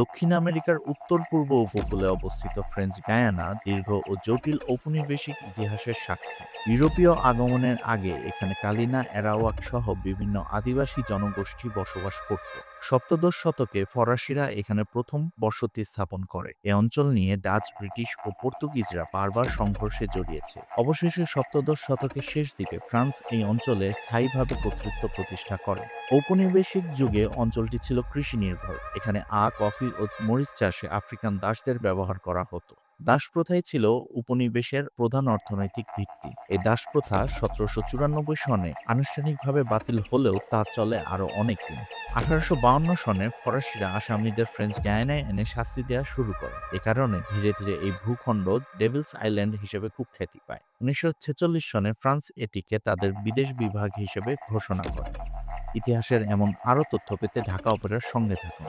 দক্ষিণ আমেরিকার উত্তর পূর্ব উপকূলে অবস্থিত ফ্রেঞ্চ গায়ানা দীর্ঘ ও জটিল ঔপনিবেশিক ইতিহাসের সাক্ষী। ইউরোপীয় আগমনের আগে এখানে কালিনা এরাওয়াক সহ বিভিন্ন আদিবাসী জনগোষ্ঠী বসবাস করত। সপ্তদশ শতকে ফরাসিরা এখানে প্রথম বসতি স্থাপন করে। এ অঞ্চল নিয়ে ডাচ, ব্রিটিশ ও পর্তুগিজরা বারবার সংঘর্ষে জড়িয়েছে। অবশেষে সপ্তদশ শতকের শেষ দিকে ফ্রান্স এই অঞ্চলে স্থায়ীভাবে কর্তৃত্ব প্রতিষ্ঠা করে। ঔপনিবেশিক যুগে অঞ্চলটি ছিল কৃষি নির্ভর এখানে আখ কফি ও মরিচ চাষে আফ্রিকান দাসদের ব্যবহার করা হতো। দাস প্রথাই ছিল উপনিবেশের প্রধান অর্থনৈতিক ভিত্তি। এই দাস প্রথা সতেরোশো চুরানব্বই সনে আনুষ্ঠানিকভাবে বাতিল হলেও তা চলে আরও অনেক দিন। আঠারোশো বাউন্ন সনে ফরাসিরা আসামিদের ফ্রেঞ্চ গায়ানায় এনে শাস্তি দেওয়া শুরু করে। এ কারণে ধীরে ধীরে এই ভূখণ্ড ডেভিলস আইল্যান্ড হিসেবে কুখ্যাতি পায়। উনিশশো ছেচল্লিশ সনে ফ্রান্স এটিকে তাদের বিদেশ বিভাগ হিসেবে ঘোষণা করে। ইতিহাসের এমন আরও তথ্য পেতে ঢাকা অপেরার সঙ্গে থাকুন।